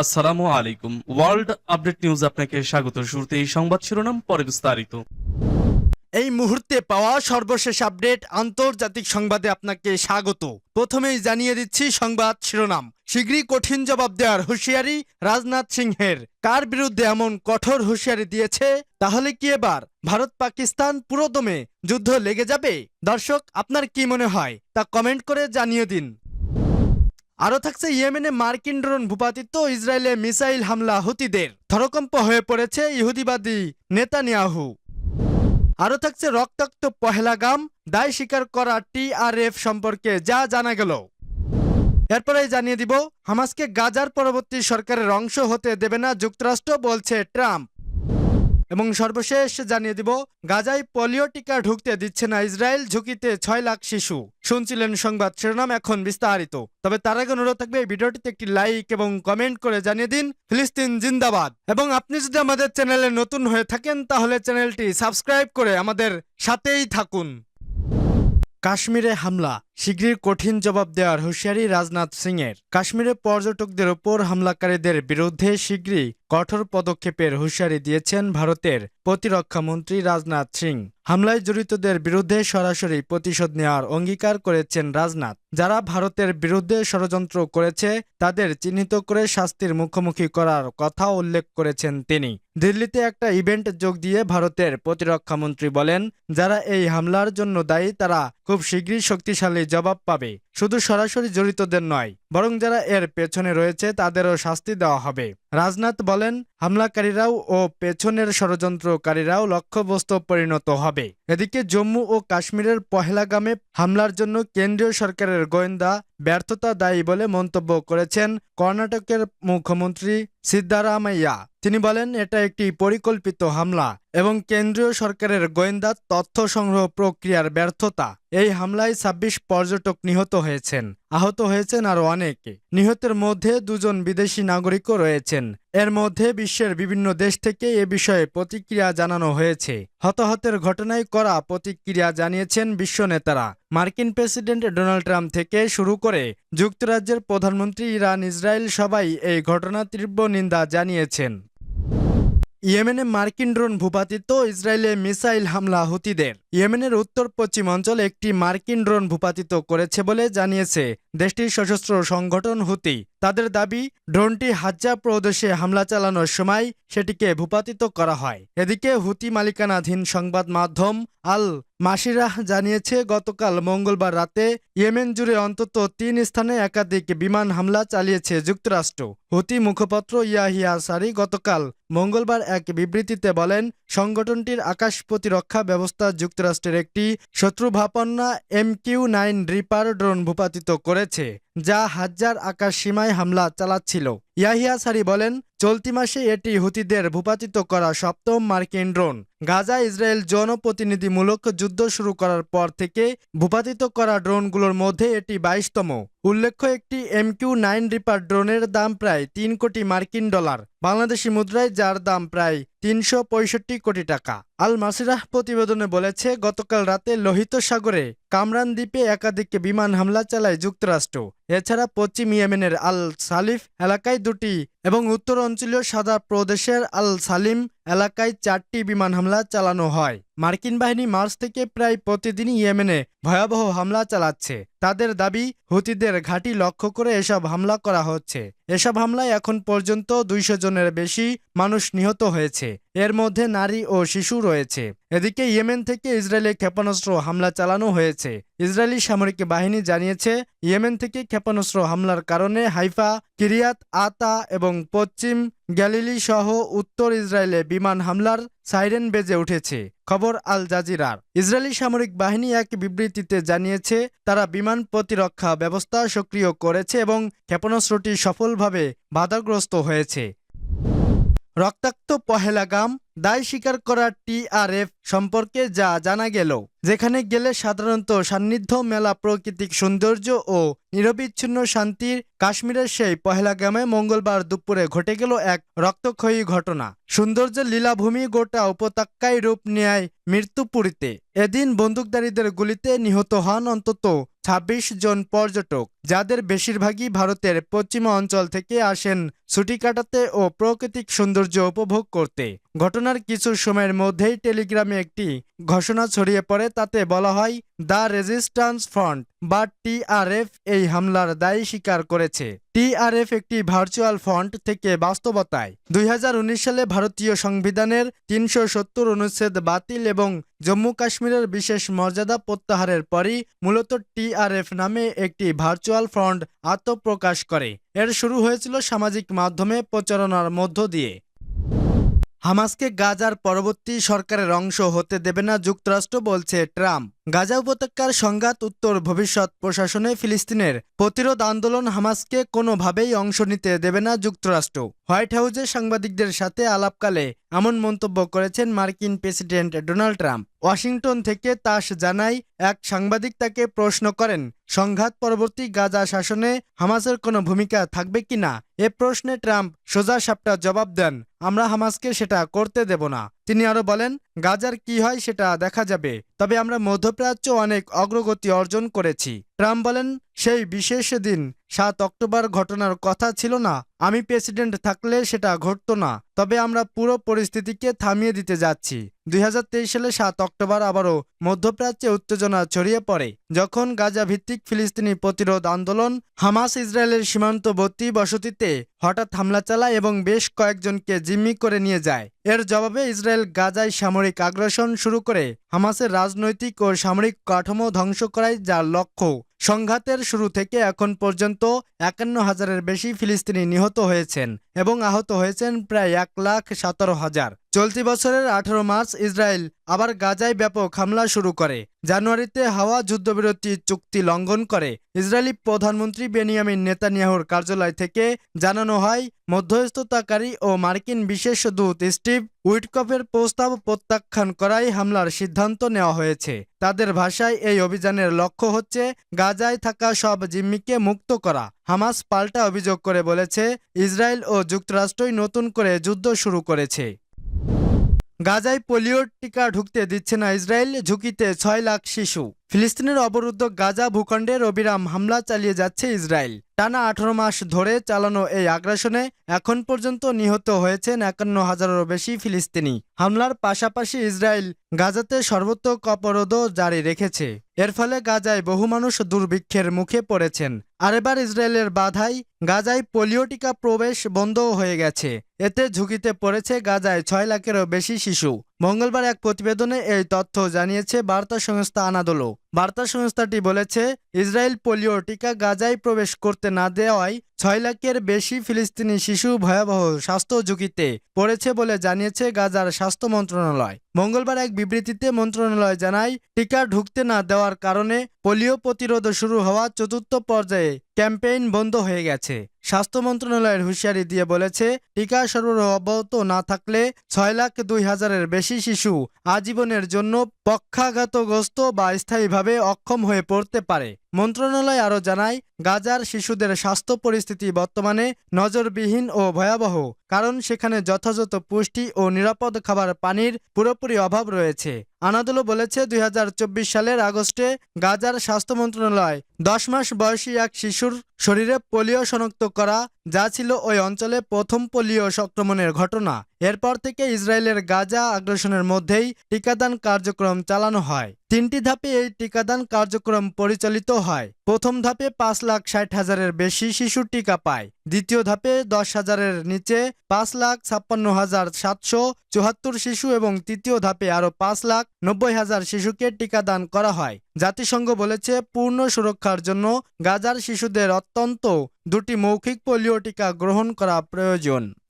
আসসালামু আলাইকুম। World update news আপনাকে স্বাগত। শুরুতে এই সংবাদ শিরোনাম, পরে বিস্তারিত। এই মুহূর্তে পাওয়া সর্বশেষ আপডেট আন্তর্জাতিক সংবাদে আপনাকে স্বাগত। প্রথমেই জানিয়ে দিচ্ছি সংবাদ শিরোনাম। শীঘ্রই কঠিন জবাব দেওয়ার হুঁশিয়ারি রাজনাথ সিংহের। কার বিরুদ্ধে এমন কঠোর হুঁশিয়ারি দিয়েছে? তাহলে কি এবার? ভারত পাকিস্তান পুরোদমে যুদ্ধ লেগে যাবে? দর্শক, আপনার কি মনে হয়? তা কমেন্ট করে জানিয়ে দিন। আরও থাকছে ইয়েমেনে মার্কিন ড্রোন ভূপাতিত্ব ইসরায়েলে মিসাইল হামলা হুতিদের। ধরকম্প হয়ে পড়েছে ইহুদিবাদী নেতানিয়াহু। আরও থাকছে রক্তাক্ত পহেলাগাম দায় স্বীকার করা টিআরএফ সম্পর্কে যা জানা গেল। এরপরে জানিয়ে দিব, হামাসকে গাজার পরবর্তী সরকারের অংশ হতে দেবে না যুক্তরাষ্ট্র, বলছে ট্রাম্প। এবং সর্বশেষ জানিয়ে দিব, গাজায় পোলিও টিকা ঢুকতে দিচ্ছে না ইসরায়েল, ঝুঁকিতে ছয় লাখ শিশু। শুনছিলেন সংবাদ, শিরোনাম এখন বিস্তারিত। তবে তার আগে অনুরোধ থাকবে, এই ভিডিওটিতে একটি লাইক এবং কমেন্ট করে জানিয়ে দিন, ফিলিস্তিন জিন্দাবাদ। এবং আপনি যদি আমাদের চ্যানেলে নতুন হয়ে থাকেন, তাহলে চ্যানেলটি সাবস্ক্রাইব করে আমাদের সাথেই থাকুন। কাশ্মীরে হামলা শীঘ্রই কঠিন জবাব দেওয়ার হুঁশিয়ারি রাজনাথ সিংয়ের। কাশ্মীরে পর্যটকদের ওপর হামলাকারীদের বিরুদ্ধে শীঘ্রই কঠোর পদক্ষেপের হুঁশিয়ারি দিয়েছেন ভারতের প্রতিরক্ষা মন্ত্রী রাজনাথ সিং। হামলায় জড়িতদের বিরুদ্ধে সরাসরি প্রতিশোধ নেওয়ার অঙ্গীকার করেছেন রাজনাথ। যারা ভারতের বিরুদ্ধে ষড়যন্ত্র করেছে, তাদের চিহ্নিত করে শাস্তির মুখোমুখি করার কথা উল্লেখ করেছেন তিনি। দিল্লিতে একটা ইভেন্ট যোগ দিয়ে ভারতের প্রতিরক্ষামন্ত্রী বলেন, যারা এই হামলার জন্য দায়ী, তারা খুব শীঘ্রই শক্তিশালী জবাব পাবে। শুধু সরাসরি জড়িতদের নয়, বরং যারা এর পেছনে রয়েছে তাদেরও শাস্তি দেওয়া হবে। রাজনাথ বলেন, হামলাকারীরাও ও পেছনের ষড়যন্ত্রকারীরাও লক্ষ্যবস্তু পরিণত হবে। এদিকে জম্মু ও কাশ্মীরের পহেলাগামে হামলার জন্য কেন্দ্রীয় সরকারের গোয়েন্দা ব্যর্থতা দায়ী বলে মন্তব্য করেছেন কর্ণাটকের মুখ্যমন্ত্রী সিদ্ধারামাইয়া। তিনি বলেন, এটা একটি পরিকল্পিত হামলা এবং কেন্দ্রীয় সরকারের গোয়েন্দা তথ্য সংগ্রহ প্রক্রিয়ার ব্যর্থতা। এই হামলায় ছাব্বিশ পর্যটক নিহত হয়েছেন, আহত হয়েছেন আরও অনেকে। নিহতের মধ্যে দুজন বিদেশি নাগরিকও রয়েছেন। এর মধ্যে বিশ্বের বিভিন্ন দেশ থেকে এ বিষয়ে প্রতিক্রিয়া জানানো হয়েছে। হতাহতের ঘটনায় করা প্রতিক্রিয়া জানিয়েছেন বিশ্ব নেতারা। মার্কিন প্রেসিডেন্ট ডোনাল্ড ট্রাম্প থেকে শুরু করে যুক্তরাজ্যের প্রধানমন্ত্রী ইরান ইসরায়েল সবাই এই ঘটনা তীব্র নিন্দা জানিয়েছেন। ইয়েমেনে মার্কিন ড্রোন ভূপাতিত ইসরায়েলে মিসাইল হামলা হুতিদের। ইয়েমেনের উত্তর পশ্চিম অঞ্চল একটি মার্কিন ড্রোন ভূপাতিত করেছে বলে জানিয়েছে দেশটির সশস্ত্র সংগঠন হুতি। তাদের দাবি, ড্রোনটি হাজ্জা প্রদেশে হামলা চালানোর সময় সেটিকে ভূপাতিত করা হয়। এদিকে হুতি মালিকানাধীন সংবাদ মাধ্যম আল মাসিরাহ জানিয়েছে, গতকাল মঙ্গলবার রাতে ইয়েমেন জুড়ে অন্তত তিন স্থানে একাধিক বিমান হামলা চালিয়েছে যুক্তরাষ্ট্র। হুতি মুখপাত্র ইয়াহিয়া সারি গতকাল মঙ্গলবার এক বিবৃতিতে বলেন, সংগঠনটির আকাশ প্রতিরক্ষা ব্যবস্থা যুক্তরাষ্ট্রের একটি শত্রুভাপন্না M Q nine Reaper drone ভূপাতিত করেছে। যা হাজার আকাশ সীমায় হামলা চালাচ্ছিল। ইয়াহিয়া সারি বলেন, চলতি মাসে এটি হুতিদের ভূপাতিত করা সপ্তম মার্কিন ড্রোন। গাজা ইসরায়েল জনপ্রতিনিধিমূলক যুদ্ধ শুরু করার পর থেকে ভূপাতিত করা ড্রোনগুলোর মধ্যে এটি বাইশতম। উল্লেখ্য, একটি এমকিউ নাইন রিপার ড্রোনের দাম প্রায় তিন কোটি মার্কিন ডলার। বাংলাদেশি মুদ্রায় যার দাম প্রায় তিনশো পঁয়ষট্টি কোটি টাকা। আল মাসিরাহ প্রতিবেদনে বলেছে, গতকাল রাতে লোহিত সাগরে কামরান দ্বীপে একাধিক বিমান হামলা চালায় যুক্তরাষ্ট্র। এছাড়া পশ্চিম ইয়েমেনের আল সালিফ এলাকায় দুটি এবং উত্তর অঞ্চলীয় সাদা প্রদেশের আল সালিম এলাকায় চারটি বিমান হামলা চালানো হয়। মার্কিন বাহিনী মার্চ থেকে প্রায় প্রতিদিনই ইয়েমেনে ভয়াবহ হামলা চালাচ্ছে। তাদের দাবি, হুতিদের ঘাঁটি লক্ষ্য করে এসব হামলা করা হচ্ছে। এসব হামলায় এখন পর্যন্ত দুইশো জনের বেশি মানুষ নিহত হয়েছে। এর মধ্যে নারী ও শিশু রয়েছে। এদিকে ইয়েমেন থেকে ইসরায়েলে ক্ষেপণাস্ত্র হামলা চালানো হয়েছে। ইসরায়েলি সামরিক বাহিনী জানিয়েছে, ইয়েমেন থেকে ক্ষেপণাস্ত্র হামলার কারণে হাইফা কিরিয়াত, আতা এবং পশ্চিম গ্যালিলি সহ উত্তর ইসরায়েলে বিমান হামলার সাইরেন বেজে উঠেছে, খবর আল জাজিরার। ইসরায়েলি সামরিক বাহিনী এক বিবৃতিতে জানিয়েছে, তারা বিমান প্রতিরক্ষা ব্যবস্থা সক্রিয় করেছে এবং ক্ষেপণাস্ত্রটি সফলভাবে বাধাগ্রস্ত হয়েছে। রক্তাক্ত পহেলাগাম দায় স্বীকার করা টিআরএফ সম্পর্কে যা জানা গেল, যেখানে গেলে সাধারণত সান্নিধ্য মেলা প্রাকৃতিক সৌন্দর্য ও নিরবিচ্ছিন্ন শান্তির কাশ্মীরের সেই পহেলাগামে মঙ্গলবার দুপুরে ঘটে গেল এক রক্তক্ষয়ী ঘটনা। সৌন্দর্যের লীলাভূমি গোটা উপত্যকায় রূপ নেয় মৃত্যুপুরীতে। এদিন বন্দুকধারীদের গুলিতে নিহত হন অন্তত ছাব্বিশ জন পর্যটক, যাদের বেশিরভাগই ভারতের পশ্চিম অঞ্চল থেকে আসেন ছুটি কাটাতে ও প্রাকৃতিক সৌন্দর্য উপভোগ করতে। ঘটনার কিছু সময়ের মধ্যেই টেলিগ্রামে একটি ঘোষণা ছড়িয়ে পড়ে, তাতে বলা হয়, দ্য রেজিস্ট্যান্স ফ্রন্ট বা টিআরএফ এই হামলার দায়ী স্বীকার করেছে। টিআরএফ একটি ভার্চুয়াল ফন্ট থেকে বাস্তবতায় দুই হাজার উনিশ সালে ভারতীয় সংবিধানের তিনশো সত্তর অনুচ্ছেদ বাতিল এবং জম্মু কাশ্মীরের বিশেষ মর্যাদা প্রত্যাহারের পরই মূলত টিআরএফ নামে একটি ভার্চুয়াল ফ্রন্ট আত্মপ্রকাশ করে। এর শুরু হয়েছিল সামাজিক মাধ্যমে প্রচারণার মধ্য দিয়ে। হামাসকে গাজার পরবর্তী সরকারের অংশ হতে দেবে না যুক্তরাষ্ট্র বলছে ট্রাম্প। গাজা উপত্যকার সংঘাত উত্তর ভবিষ্যৎ প্রশাসনে ফিলিস্তিনের প্রতিরোধ আন্দোলন হামাসকে কোনোভাবেই অংশ নিতে দেবে না যুক্তরাষ্ট্র। হোয়াইট হাউসে সাংবাদিকদের সাথে আলাপকালে এমন মন্তব্য করেছেন মার্কিন প্রেসিডেন্ট ডোনাল্ড ট্রাম্প। ওয়াশিংটন থেকে তাস জানাই এক সাংবাদিক তাকে প্রশ্ন করেন, সংঘাত পরবর্তী গাজা শাসনে হামাসের কোনো ভূমিকা থাকবে কিনা এ প্রশ্নে ট্রাম্প সোজা সাপটা জবাব দেন, আমরা হামাসকে সেটা করতে দেব না। তিনি আরও বলেন, গাজার কি হয় সেটা দেখা যাবে, তবে আমরা মধ্যপ্রাচ্য অনেক অগ্রগতি অর্জন করেছি। ট্রাম্প বলেন, সেই বিশেষ দিন, সাত অক্টোবর ঘটনার কথা ছিল না, আমি প্রেসিডেন্ট থাকলে সেটা ঘটত না, তবে আমরা পুরো পরিস্থিতিকে থামিয়ে দিতে যাচ্ছি। দুই হাজার তেইশ সালে সাত অক্টোবর আবারও মধ্যপ্রাচ্যে উত্তেজনা ছড়িয়ে পড়ে, যখন গাজা ভিত্তিক ফিলিস্তিনি প্রতিরোধ আন্দোলন হামাস ইসরায়েলের সীমান্তবর্তী বসতিতে হঠাৎ হামলা চালায় এবং বেশ কয়েকজনকে জিম্মি করে নিয়ে যায়। এর জবাবে ইসরায়েল গাজায় সামরিক আগ্রাসন শুরু করে। হামাসের রাজনৈতিক ও সামরিক কাঠামো ধ্বংস করায় যার লক্ষ্য। সংঘাতের শুরু থেকে এখন পর্যন্ত একান্ন হাজারের বেশি ফিলিস্তিনি নিহত হয়েছেন এবং আহত হয়েছেন প্রায় এক লাখ সতেরো হাজার। চলতি বছরের আঠারো মার্চ ইসরায়েল আবার গাজায় ব্যাপক হামলা শুরু করে। জানুয়ারিতে হাওয়া যুদ্ধবিরতি চুক্তি লঙ্ঘন করে। ইসরায়েলি প্রধানমন্ত্রী বেনিয়ামিন নেতানিয়াহুর কার্যালয় থেকে জানানো হয় মধ্যস্থতাকারী ও মার্কিন বিশেষ দূত স্টিভ উইটকফের প্রস্তাব প্রত্যাখ্যান করাই হামলার সিদ্ধান্ত নেওয়া হয়েছে। তাদের ভাষায় এই অভিযানের লক্ষ্য হচ্ছে গাজায় থাকা সব জিম্মিকে মুক্ত করা। হামাস পাল্টা অভিযোগ করে বলেছে, ইসরায়েল ও যুক্তরাষ্ট্রই নতুন করে যুদ্ধ শুরু করেছে। গাজায় পোলিওর টিকা ঢুকতে দিচ্ছে না ইসরায়েল, ঝুঁকিতে ছয় লাখ শিশু। ফিলিস্তিনের অবরুদ্ধ গাজা ভূখণ্ডে অবিরাম হামলা চালিয়ে যাচ্ছে ইসরায়েল। টানা আঠারো মাস ধরে চালানো এই আগ্রাসনে এখন পর্যন্ত নিহত হয়েছেন একান্ন হাজারেরও বেশি ফিলিস্তিনি। হামলার পাশাপাশি ইসরায়েল গাজাতে সর্বোত্তক অবরোধও জারি রেখেছে। এর ফলে গাজায় বহু মানুষ দুর্ভিক্ষের মুখে পড়েছেন। আর এবার ইসরায়েলের বাধাই গাজায় পোলিও টিকা প্রবেশ বন্ধ হয়ে গেছে। এতে ঝুঁকিতে পড়েছে গাজায় ছয় লাখেরও বেশি শিশু। মঙ্গলবার এক প্রতিবেদনে এই তথ্য জানিয়েছে বার্তা সংস্থা আনাদোলো। বার্তা সংস্থাটি বলেছে, ইসরায়েল পোলিও টিকা গাজায় প্রবেশ করতে না দেওয়ায় ছয় লাখের বেশি ফিলিস্তিনি শিশু ভয়াবহ স্বাস্থ্য ঝুঁকিতে পড়েছে বলে জানিয়েছে গাজার স্বাস্থ্য মন্ত্রণালয়। মঙ্গলবার এক বিবৃতিতে মন্ত্রণালয় জানায়, টিকা ঢুকতে না দেওয়ার কারণে পোলিও প্রতিরোধ শুরু হওয়া চতুর্থ পর্যায়ে ক্যাম্পেইন বন্ধ হয়ে গেছে। স্বাস্থ্য মন্ত্রণালয়ের হুঁশিয়ারি দিয়ে বলেছে, টিকা সরবরাহ অব্যাহত না থাকলে ছয় লাখ দুই হাজারের বেশি শিশু আজীবনের জন্য পক্ষাঘাতগ্রস্ত বা স্থায়ীভাবে অক্ষম হয়ে পড়তে পারে? মন্ত্রণালয় আরও জানায়, গাজার শিশুদের স্বাস্থ্য পরিস্থিতি বর্তমানে নজরবিহীন ও ভয়াবহ, কারণ সেখানে যথাযথ পুষ্টি ও নিরাপদ খাবার পানির পুরোপুরি অভাব রয়েছে। আনাদুলো বলেছে, দুই হাজার চব্বিশ সালের আগস্টে গাজার স্বাস্থ্য মন্ত্রণালয় দশ মাস বয়সী এক শিশুর শরীরে পোলিও শনাক্ত করা, যা ছিল ওই অঞ্চলে প্রথম পোলিও সংক্রমণের ঘটনা। এরপর থেকে ইসরায়েলের গাজা আগ্রাসনের মধ্যেই টিকাদান কার্যক্রম চালানো হয়। তিনটি ধাপে এই টিকাদান কার্যক্রম পরিচালিত হয়। প্রথম ধাপে পাঁচ লাখ ষাট হাজারের বেশি শিশু টিকা পায়। দ্বিতীয় ধাপে দশ হাজারের নিচে পাঁচ লাখ ছাপ্পান্ন হাজার সাতশো চুয়াত্তর শিশু এবং তৃতীয় ধাপে আরও পাঁচ লাখ নব্বই হাজার শিশুকে টিকা দান করা হয়। জাতিসংঘ বলেছে, পূর্ণ সুরক্ষার জন্য গাজার শিশুদের অত্যন্ত দুটি মৌখিক পোলিও টিকা গ্রহণ করা প্রয়োজন।